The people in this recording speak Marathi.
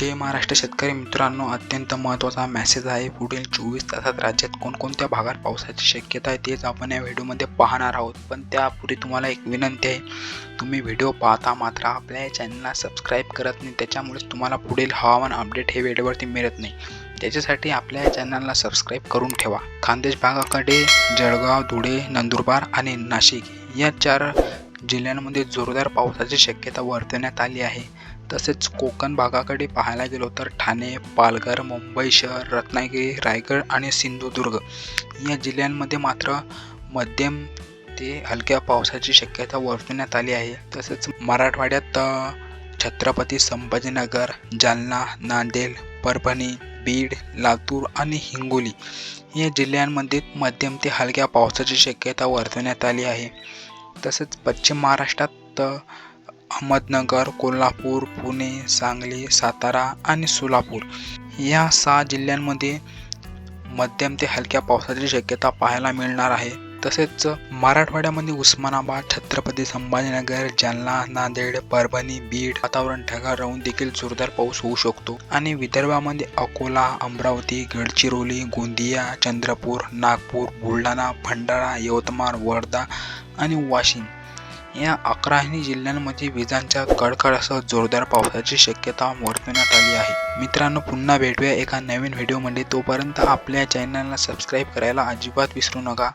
जय महाराष्ट्र शेतकरी मित्रांनो अत्यंत महत्त्वाचा मेसेज आहे. पुढील चोवीस तासात राज्यात कोणकोणत्या भागात पावसाची शक्यता आहे तेच आपण या व्हिडिओमध्ये पाहणार आहोत. पण त्यापूर्वी तुम्हाला एक विनंती आहे तुम्ही व्हिडिओ पाहता मात्र आपल्या या चॅनलला सबस्क्राईब करत नाही त्याच्यामुळेच तुम्हाला पुढील हवामान अपडेट हे वेळेवरती मिळत नाही. त्याच्यासाठी आपल्या या चॅनलला सबस्क्राईब करून ठेवा. खानदेश भागाकडे जळगाव धुळे नंदुरबार आणि नाशिक या चार जिल्ह्यांमध्ये जोरदार पावसाची शक्यता वर्तवण्यात आली आहे. तसेच कोकण भागाकडे पाहायला गेलो तर ठाणे पालघर मुंबई शहर रत्नागिरी रायगड आणि सिंधुदुर्ग या जिल्ह्यांमध्ये मात्र मध्यम ते हलक्या पावसाची शक्यता वर्तवण्यात आली आहे. तसेच मराठवाड्यात छत्रपती संभाजीनगर जालना नांदेड परभणी बीड लातूर आणि हिंगोली या जिल्ह्यांमध्ये मध्यम ते हलक्या पावसाची शक्यता वर्तवण्यात आली आहे. तसेच पश्चिम महाराष्ट्रात अहमदनगर कोल्हापूर पुणे सांगली सातारा आणि सोलापूर या सहा जिल्ह्यांमध्ये मध्यम ते हलक्या पावसाची शक्यता पाहायला मिळणार आहे. तसेच मराठवाड्यामध्ये उस्मानाबाद छत्रपती संभाजीनगर जालना नांदेड परभणी बीड वातावरण ढगाळ राहून देखील जोरदार पाऊस होऊ शकतो. आणि विदर्भामध्ये अकोला अमरावती गडचिरोली गोंदिया चंद्रपूर नागपूर बुलढाणा भंडारा यवतमाळ वर्धा आणि वाशिम या अकराही जिल्ह्यांमध्ये विजांच्या कडकडासह जोरदार पावसाची शक्यता वर्तवण्यात आली आहे. मित्रांनो पुन्हा भेटूया एका नवीन व्हिडिओमध्ये. तोपर्यंत आपल्या चॅनलला सबस्क्राईब करायला अजिबात विसरू नका.